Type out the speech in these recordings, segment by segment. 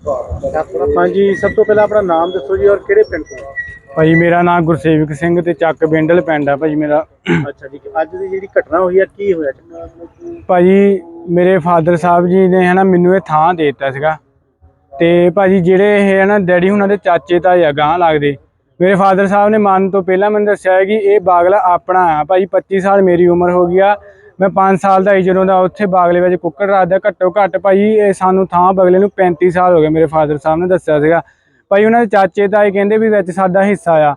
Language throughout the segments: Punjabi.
ਹਾਂਜੀ ਸਭ ਤੋਂ ਪਹਿਲਾਂ ਆਪਣਾ ਨਾਮ ਦੱਸੋ ਜੀ ਔਰ ਕਿਹੜੇ ਪਿੰਡ ਤੋਂ? ਭਾਈ ਮੇਰਾ ਨਾਮ ਗੁਰਸੇਵਕ ਸਿੰਘ ਤੇ ਚੱਕ ਬਿੰਡਲ ਪਿੰਡ ਆ ਭਾਈ ਮੇਰਾ। ਅੱਛਾ ਜੀ ਅੱਜ ਦੀ ਜਿਹੜੀ ਘਟਨਾ ਹੋਈ ਹੈ ਕੀ ਹੋਇਆ? ਭਾਜੀ ਮੇਰੇ ਫਾਦਰ ਸਾਹਿਬ ਜੀ ਨੇ ਹਨਾ ਮੈਨੂੰ ਇਹ ਥਾਂ ਦੇ ਦਿੱਤਾ ਸੀਗਾ। ਤੇ ਭਾਜੀ ਜਿਹੜੇ ਇਹ ਹਨਾ ਡੈਡੀ ਹੁਣਾਂ ਦੇ ਚਾਚੇ ਤਾਂ ਆ ਗਾਂ ਲੱਗਦੇ ਮੇਰੇ ਫਾਦਰ ਸਾਹਿਬ ਨੇ ਮਨ ਤੋਂ ਪਹਿਲਾਂ ਮੈਨੂੰ ਦੱਸਿਆ ਕਿ ਇਹ ਬਾਗਲਾ ਆਪਣਾ ਆ। ਭਾਜੀ 25 ਸਾਲ ਮੇਰੀ ਉਮਰ ਹੋ ਗਈ ਆ ਮੈਂ 5 ਸਾਲ ਦਾ ਹੀ ਜਦੋਂ ਦਾ ਉੱਥੇ ਬਾਗਲੇ ਵਿੱਚ ਕੁੱਕੜ ਰੱਖਦਾ ਘੱਟੋ ਘੱਟ ਭਾਜੀ ਇਹ ਸਾਨੂੰ ਥਾਂ ਬਗਲੇ ਨੂੰ 35 ਸਾਲ ਹੋ ਗਏ ਮੇਰੇ ਫਾਦਰ ਸਾਹਿਬ ਨੇ ਦੱਸਿਆ ਸੀਗਾ। ਭਾਈ ਉਹਨਾਂ ਦੇ ਚਾਚੇ ਤਾਏ ਕਹਿੰਦੇ ਵੀ ਵਿੱਚ ਸਾਡਾ ਹਿੱਸਾ ਆ।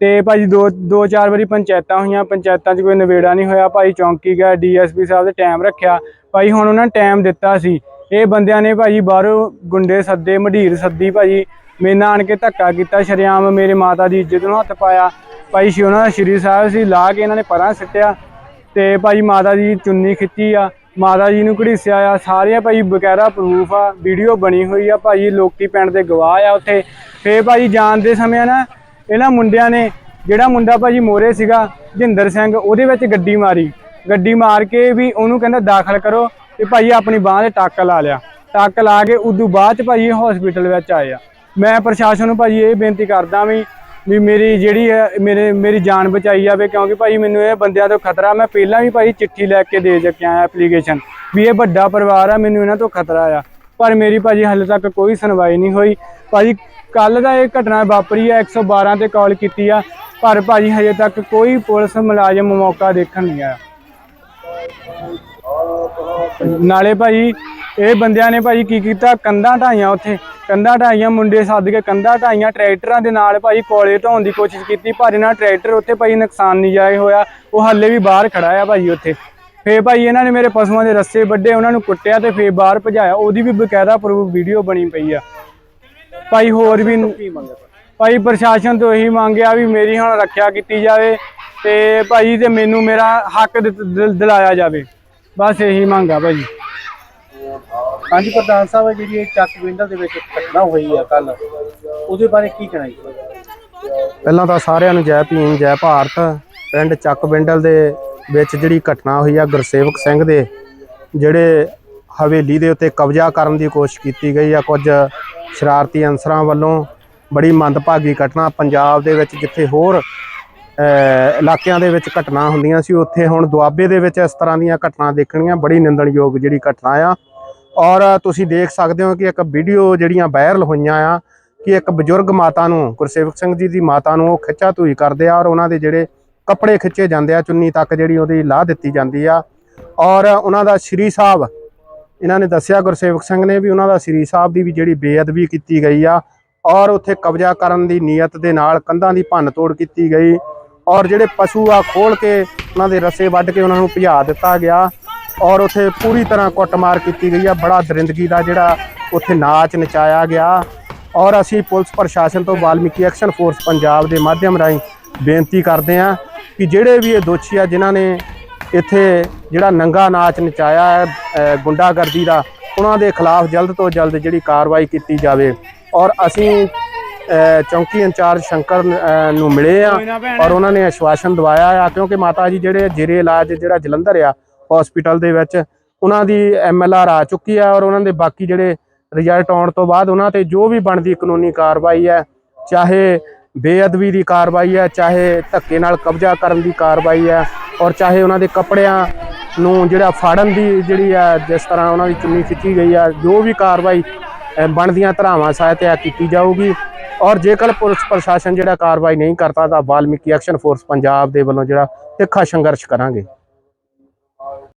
ਤੇ ਭਾਜੀ ਦੋ ਦੋ ਚਾਰ ਵਾਰੀ ਪੰਚਾਇਤਾਂ ਹੋਈਆਂ, ਪੰਚਾਇਤਾਂ 'ਚ ਕੋਈ ਨਿਬੇੜਾ ਨਹੀਂ ਹੋਇਆ। ਭਾਈ ਚੌਂਕੀ ਗਿਆ, ਡੀਐਸਪੀ ਸਾਹਿਬ ਦੇ ਟਾਈਮ ਰੱਖਿਆ। ਭਾਈ ਹੁਣ ਉਹਨਾਂ ਨੇ ਟਾਈਮ ਦਿੱਤਾ ਸੀ। ਇਹ ਬੰਦਿਆਂ ਨੇ ਭਾਜੀ ਬਾਹਰੋਂ ਗੁੰਡੇ ਸੱਦੇ ਮਢੀਰ ਸੱਦੀ ਭਾਜੀ ਮੇਰੇ ਨਾਲ ਆਣ ਕੇ ਧੱਕਾ ਕੀਤਾ, ਸ਼ਰਿਆਮ ਮੇਰੇ ਮਾਤਾ ਦੀ ਇੱਜ਼ਤ ਨੂੰ ਹੱਥ ਪਾਇਆ। ਭਾਈ ਸੀ ਉਹਨਾਂ ਦਾ ਸ਼੍ਰੀ ਸਾਹਿਬ ਸੀ, ਲਾ ਕੇ ਇਹਨਾਂ ਨੇ ਪਰਾਂ ਸਿੱਟਿਆ। ਤੇ ਭਾਈ ਮਾਤਾ ਜੀ ਦੀ ਚੁੰਨੀ ਖਿੱਚੀ ਆ, ਮਾਤਾ ਜੀ ਨੂੰ ਘੜੀਸਿਆ ਆ ਸਾਰੇ ਭਾਈ ਬਕਾਇਦਾ ਪ੍ਰੂਫ ਆ ਵੀਡੀਓ ਬਣੀ ਹੋਈ ਆ, ਭਾਈ ਲੋਕੀ ਪਿੰਡ ਦੇ ਗਵਾਹ ਆ ਉੱਥੇ। ਫੇਰ ਭਾਈ ਜਾਣ ਦੇ ਸਮੇਂ ਨਾ ਇਹਨਾਂ ਮੁੰਡਿਆਂ ਨੇ, ਜਿਹੜਾ ਮੁੰਡਾ ਭਾਜੀ ਮੋਰੇ ਸੀਗਾ, ਜਿੰਦਰ ਸਿੰਘ, ਉਹਦੇ ਵਿੱਚ ਗੱਡੀ ਮਾਰੀ। ਗੱਡੀ ਮਾਰ ਕੇ ਵੀ ਉਹਨੂੰ ਕਹਿੰਦਾ ਦਾਖਲ ਕਰੋ ਤੇ ਭਾਈ ਆਪਣੀ ਬਾਹ ਤੇ ਟੱਕ ਲਾ ਲਿਆ। ਟੱਕ ਲਾ ਕੇ ਉਦੋਂ ਬਾਅਦ ਚ ਭਾਈ ਹਸਪੀਟਲ ਵਿੱਚ ਆਏ ਆ। ਮੈਂ ਪ੍ਰਸ਼ਾਸਨ ਨੂੰ ਭਾਜੀ ਇਹ ਬੇਨਤੀ ਕਰਦਾ ਵੀ ਵੀ ਮੇਰੀ ਜਿਹੜੀ ਹੈ, ਮੇਰੇ, ਮੇਰੀ ਜਾਨ ਬਚਾਈ ਜਾਵੇ, ਕਿਉਂਕਿ ਭਾਈ ਮੈਨੂੰ ਇਹ ਬੰਦਿਆਂ ਤੋਂ ਖਤਰਾ, ਮੈਂ ਪਹਿਲਾਂ ਵੀ ਭਾਈ ਚਿੱਠੀ ਲੈ ਕੇ ਦੇ ਚੁੱਕਿਆ ਆ ਐਪਲੀਕੇਸ਼ਨ ਵੀ ਇਹ ਵੱਡਾ ਪਰਿਵਾਰ ਆ, ਮੈਨੂੰ ਇਹਨਾਂ ਤੋਂ ਖਤਰਾ ਆ। ਪਰ ਮੇਰੀ ਭਾਜੀ ਹਾਲੇ ਤੱਕ ਕੋਈ ਸੁਣਵਾਈ ਨਹੀਂ ਹੋਈ। ਭਾਜੀ ਕੱਲ ਦਾ ਇਹ ਘਟਨਾ ਵਾਪਰੀ ਆ 112 ਤੇ ਕਾਲ ਕੀਤੀ ਆ, ਪਰ ਭਾਜੀ ਹਜੇ ਤੱਕ ਕੋਈ ਪੁਲਿਸ ਮੁਲਾਜ਼ਮ ਮੌਕਾ ਦੇਖਣ ਨਹੀਂ ਆਇਆ। ਨਾਲੇ ਭਾਈ ਇਹ ਬੰਦਿਆਂ ਨੇ ਭਾਈ ਕੀ ਕੀਤਾ? ਕੰਧਾਂ ਢਾਈਆਂ ਉੱਥੇ। ਕੰਧਾਂ ਢਾਈਆਂ ਮੁੰਡੇ ਸੱਦ ਕੇ ਕੰਧਾਂ ਢਾਈਆਂ ਟਰੈਕਟਰਾਂ ਦੇ ਨਾਲ ਭਾਈ ਕੋਲੇ ਢਾਉਣ ਦੀ ਕੋਸ਼ਿਸ਼ ਕੀਤੀ। ਪਰ ਇਹਨਾਂ ਟਰੈਕਟਰ ਉੱਥੇ ਭਾਈ ਨੁਕਸਾਨ ਨਹੀਂ ਜਾਏ ਹੋਇਆ। ਉਹ ਹੱਲੇ ਵੀ ਬਾਹਰ ਖੜਾ ਆ ਭਾਈ ਉੱਥੇ। ਫੇਰ ਭਾਈ ਇਹਨਾਂ ਨੇ ਮੇਰੇ ਪਸ਼ੂਆਂ ਦੇ ਰੱਸੇ ਵੱਡੇ ਉਹਨਾਂ ਨੂੰ ਕੁੱਟਿਆ ਤੇ ਫੇਰ ਬਾਹਰ ਭਜਾਇਆ। ਉਹਦੀ ਵੀ ਬਕਾਇਦਾ ਪ੍ਰੂਫ ਵੀਡੀਓ ਬਣੀ ਪਈ ਆ। ਭਾਈ ਹੋਰ ਵੀ ਭਾਈ? ਪ੍ਰਸ਼ਾਸਨ ਤੋਂ ਇਹੀ ਮੰਗਿਆ ਵੀ ਮੇਰੀ ਹੁਣ ਰੱਖਿਆ ਕੀਤੀ ਜਾਵੇ ਤੇ ਭਾਈ ਤੇ ਮੈਨੂੰ ਮੇਰਾ ਹੱਕ ਦਿਲਾਇਆ ਜਾਵੇ। ਬਸ ਇਹੀ ਮੰਗ ਭਾਜੀ ਹਾਂਜੀ, ਪ੍ਰਧਾਨ ਸਾਹਿਬ ਜਿਹੜੀ ਇਹ ਚੱਕ ਵਿੰਡਲ ਦੇ ਵਿੱਚ ਘਟਨਾ ਹੋਈ ਆ ਕੱਲ ਉਹਦੇ ਬਾਰੇ ਕੀ ਕਹਿਣਾ ਜੀ? ਪਹਿਲਾਂ ਤਾਂ ਸਾਰਿਆਂ ਨੂੰ ਜੈ ਭੀਮ, ਜੈ ਭਾਰਤ, ਪਿੰਡ ਚੱਕ ਬਿੰਡਲ ਦੇ ਵਿੱਚ ਜਿਹੜੀ ਘਟਨਾ ਹੋਈ ਆ ਗੁਰਸੇਵਕ ਸਿੰਘ ਦੇ, ਜਿਹੜੇ ਹਵੇਲੀ ਦੇ ਉੱਤੇ ਕਬਜ਼ਾ ਕਰਨ ਦੀ ਕੋਸ਼ਿਸ਼ ਕੀਤੀ ਗਈ ਆ ਕੁਝ ਸ਼ਰਾਰਤੀ ਅਨਸਰਾਂ ਵੱਲੋਂ, ਬੜੀ ਮੰਦਭਾਗੀ ਘਟਨਾ ਪੰਜਾਬ ਦੇ ਵਿੱਚ ਜਿੱਥੇ ਹੋਰ ਇਲਾਕਿਆਂ ਦੇ ਵਿੱਚ ਘਟਨਾ ਹੁੰਦੀਆਂ ਸੀ, ਉੱਥੇ ਹੁਣ ਦੁਆਬੇ ਦੇ ਵਿੱਚ ਇਸ ਤਰ੍ਹਾਂ ਦੀਆਂ ਘਟਨਾ ਦੇਖਣੀਆਂ, ਬੜੀ ਨਿੰਦਣਯੋਗ ਜਿਹੜੀ ਘਟਨਾ ਆ। ਔਰ ਤੁਸੀਂ ਦੇਖ ਸਕਦੇ ਹੋ ਕਿ ਇੱਕ ਵੀਡੀਓ ਜਿਹੜੀਆਂ ਵਾਇਰਲ ਹੋਈਆਂ ਆ, ਕਿ ਇੱਕ ਬਜ਼ੁਰਗ ਮਾਤਾ ਨੂੰ, ਗੁਰਸੇਵਕ ਸਿੰਘ ਜੀ ਦੀ ਮਾਤਾ ਨੂੰ ਉਹ ਖਿੱਚਾ ਧੂਈ ਕਰਦੇ ਆ ਔਰ ਉਹਨਾਂ ਦੇ ਜਿਹੜੇ ਕੱਪੜੇ ਖਿੱਚੇ ਜਾਂਦੇ ਆ, ਚੁੰਨੀ ਤੱਕ ਜਿਹੜੀ ਉਹਦੀ ਲਾਹ ਦਿੱਤੀ ਜਾਂਦੀ ਆ। ਔਰ ਉਹਨਾਂ ਦਾ ਸ਼੍ਰੀ ਸਾਹਿਬ, ਇਹਨਾਂ ਨੇ ਦੱਸਿਆ ਗੁਰਸੇਵਕ ਸਿੰਘ ਨੇ ਵੀ ਉਹਨਾਂ ਦਾ ਸ਼੍ਰੀ ਸਾਹਿਬ ਦੀ ਵੀ ਜਿਹੜੀ ਬੇਅਦਬੀ ਕੀਤੀ ਗਈ ਆ, ਔਰ ਉੱਥੇ ਕਬਜ਼ਾ ਕਰਨ ਦੀ ਨੀਅਤ ਦੇ ਨਾਲ ਕੰਧਾਂ ਦੀ ਭੰਨ ਤੋੜ ਕੀਤੀ ਗਈ। ਔਰ ਜਿਹੜੇ ਪਸ਼ੂ ਆ ਖੋਲ ਕੇ ਉਹਨਾਂ ਦੇ ਰਸੇ ਵੱਢ ਕੇ ਉਹਨਾਂ ਨੂੰ ਭਜਾ ਦਿੱਤਾ ਗਿਆ। ਔਰ ਉੱਥੇ ਪੂਰੀ ਤਰ੍ਹਾਂ ਕੁੱਟਮਾਰ ਕੀਤੀ ਗਈ ਆ। ਬੜਾ ਦਰਿੰਦਗੀ ਦਾ ਜਿਹੜਾ ਉੱਥੇ ਨਾਚ ਨਚਾਇਆ ਗਿਆ। ਔਰ ਅਸੀਂ ਪੁਲਿਸ ਪ੍ਰਸ਼ਾਸਨ ਤੋਂ ਵਾਲਮੀਕੀ ਐਕਸ਼ਨ ਫੋਰਸ ਪੰਜਾਬ ਦੇ ਮਾਧਿਅਮ ਰਾਹੀਂ ਬੇਨਤੀ ਕਰਦੇ ਹਾਂ ਕਿ ਜਿਹੜੇ ਵੀ ਇਹ ਦੋਸ਼ੀ ਆ ਜਿਨ੍ਹਾਂ ਨੇ ਇੱਥੇ ਜਿਹੜਾ ਨੰਗਾ ਨਾਚ ਨਚਾਇਆ ਹੈ ਗੁੰਡਾਗਰਦੀ ਦਾ ਉਹਨਾਂ ਦੇ ਖਿਲਾਫ ਜਲਦ ਤੋਂ ਜਲਦ ਜਿਹੜੀ ਕਾਰਵਾਈ ਕੀਤੀ ਜਾਵੇ। ਔਰ ਅਸੀਂ ਚੌਂਕੀ ਇੰਚਾਰਜ ਸ਼ੰਕਰ ਨੂੰ ਮਿਲੇ ਆ ਔਰ ਉਹਨਾਂ ਨੇ ਆਸ਼ਵਾਸਨ ਦਵਾਇਆ ਆ ਕਿਉਂਕਿ ਮਾਤਾ ਜੀ ਜਿਹੜੇ ਜੇਰੇ ਇਲਾਜ ਜਿਹੜਾ ਜਲੰਧਰ ਆ ਹਸਪੀਟਲ ਦੇ ਵਿੱਚ ਉਹਨਾਂ ਦੀ ਐਮਐਲਆਰ ਆ ਚੁੱਕੀ ਹੈ ਔਰ ਉਹਨਾਂ ਦੇ ਬਾਕੀ ਜਿਹੜੇ ਰਿਜ਼ਲਟ ਆਉਣ ਤੋਂ ਬਾਅਦ ਉਹਨਾਂ ਤੇ ਜੋ ਵੀ ਬਣਦੀ ਕਾਨੂੰਨੀ ਕਾਰਵਾਈ ਹੈ, ਚਾਹੇ ਬੇਅਦਬੀ ਦੀ ਕਾਰਵਾਈ ਹੈ, ਚਾਹੇ ਧੱਕੇ ਨਾਲ ਕਬਜ਼ਾ ਕਰਨ ਦੀ ਕਾਰਵਾਈ ਹੈ ਔਰ ਚਾਹੇ ਉਹਨਾਂ ਦੇ ਕੱਪੜਿਆਂ ਨੂੰ ਜਿਹੜਾ ਫਾੜਨ ਦੀ ਜਿਹੜੀ ਹੈ, ਜਿਸ ਤਰ੍ਹਾਂ ਉਹਨਾਂ ਦੀ ਚੁੰਨੀ ਖਿੱਚੀ ਗਈ ਆ ਜੋ ਵੀ ਕਾਰਵਾਈ ਬਣਦੀਆਂ ਧਰਾਵਾਂ ਸਹਾਇਤਾ ਆ ਕੀਤੀ ਜਾਊਗੀ ਔਰ ਜੇਕਰ ਪੁਲਿਸ ਪ੍ਰਸ਼ਾਸਨ ਜਿਹੜਾ ਕਾਰਵਾਈ ਨਹੀਂ ਕਰਦਾ ਤਾਂ ਵਾਲਮੀਕੀ ਐਕਸ਼ਨ ਫੋਰਸ ਪੰਜਾਬ ਦੇ ਵੱਲੋਂ ਜਿਹੜਾ ਤਿੱਖਾ ਸੰਘਰਸ਼ ਕਰਾਂਗੇ।